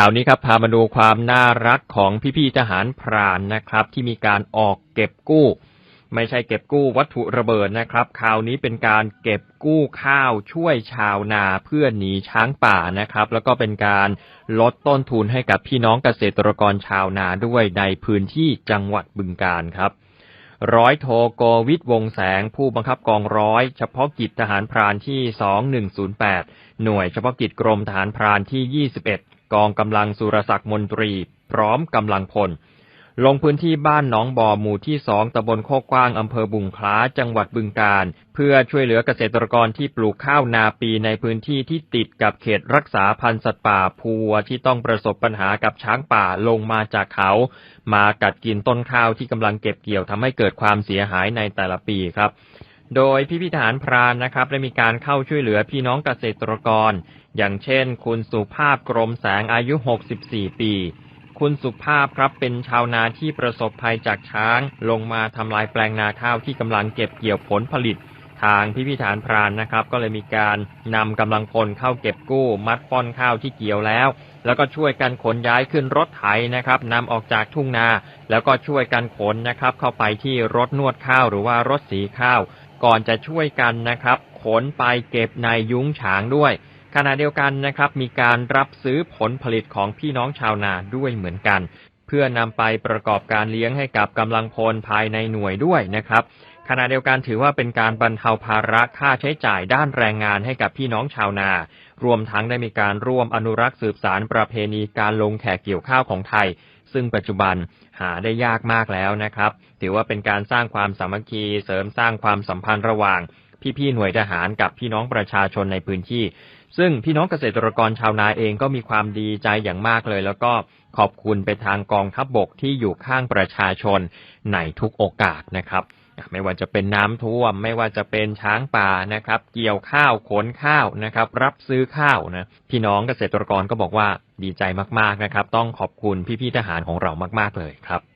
ข่าวนี้ครับพามาดูความน่ารักของพี่ๆทหารพรานนะครับ ที่มีการออกเก็บกู้ ไม่ใช่เก็บกู้วัตถุระเบิดนะครับคราวนี้เป็นการเก็บกู้ข้าวช่วยชาวนาเพื่อหนีช้างป่านะครับ แล้วก็เป็นการลดต้นทุนให้กับพี่น้องเกษตรกรชาวนาด้วยในพื้นที่จังหวัดบึงกาฬครับร้อยโทโกวิทย์วงแสง ผู้บังคับกองร้อย เฉพาะกิจทหารพรานที่ 2108 หน่วยเฉพาะกิจกรมทหารพรานที่ 21 กองกำลังสุรศักดิ์มนตรี พร้อมกำลังพล ลงพื้นที่บ้านหนองบ่อหมู่ที่สองตำบลโคกกว้างอำเภอบุงคล้าจังหวัดบึงกาฬเพื่อช่วยเหลือเกษตรกรที่ปลูกข้าวนาปีในพื้นที่ที่ติดกับเขตรักษาพันธุ์สัตว์ป่าภูวัวที่ต้องประสบปัญหากับช้างป่าลงมาจากเขา มากัดกินต้นข้าวที่กำลังเก็บเกี่ยวทำให้เกิดความเสียหายในแต่ละปีครับ โดยพี่พิธานพรานนะครับได้มีการเข้าช่วยเหลือพี่น้องเกษตรกร อย่างเช่น คุณสุภาพกรมแสงอายุ 64 ปี คุณสุภาพครับเป็นชาวนาที่ประสบภัยจากช้าง ลงมาทำลายแปลงนาข้าวที่กำลังเก็บเกี่ยวผลผลิต ทางพิพิธานพรานนะครับ ก็เลยมีการนำกำลังพลเข้าเก็บกู้ มัดป้อนข้าวที่เกี่ยวแล้ว แล้วก็ช่วยกันขนย้ายขึ้นรถไถนะครับนำออกจากทุ่งนา แล้วก็ช่วยกันขนนะครับ เข้าไปที่รถนวดข้าวหรือว่ารถสีข้าว ก่อนจะช่วยกันนะครับขนไปเก็บในยุ้งฉางด้วย ขณะเดียวกันนะครับ มีการรับซื้อผลผลิตของพี่น้องชาวนาด้วยเหมือนกัน เพื่อนำไปประกอบการเลี้ยงให้กับกำลังพลภายในหน่วยด้วยนะครับ ขณะเดียวกันถือว่าเป็นการบรรเทาภาระค่าใช้จ่ายด้านแรงงานให้กับพี่น้องชาวนา รวมทั้งได้มีการร่วมอนุรักษ์สืบสารประเพณีการลงแขกเกี่ยวข้าวของไทย ซึ่งปัจจุบันหาได้ยากมากแล้วนะครับ ถือว่าเป็นการสร้างความสามัคคีเสริมสร้างความสัมพันธ์ระหว่างพี่ๆหน่วยทหารกับพี่น้องประชาชนในพื้นที่ ซึ่งพี่น้องเกษตรกรชาวนาเองก็มีความดีใจอย่างมากเลย แล้วก็ขอบคุณไปทางกองทัพบบกที่อยู่ข้างประชาชนในทุกโอกาสนะครับ ไม่ว่าจะเป็นน้ำท่วม ไม่ว่าจะเป็นช้างป่านะครับ เกี่ยวข้าวขนข้าวนะครับ รับซื้อข้าวนะพี่น้องเกษตรกรก็บอกว่าดีใจมากๆนะครับ ต้องขอบคุณพี่ๆทหารของเรามาก ๆเลยครับ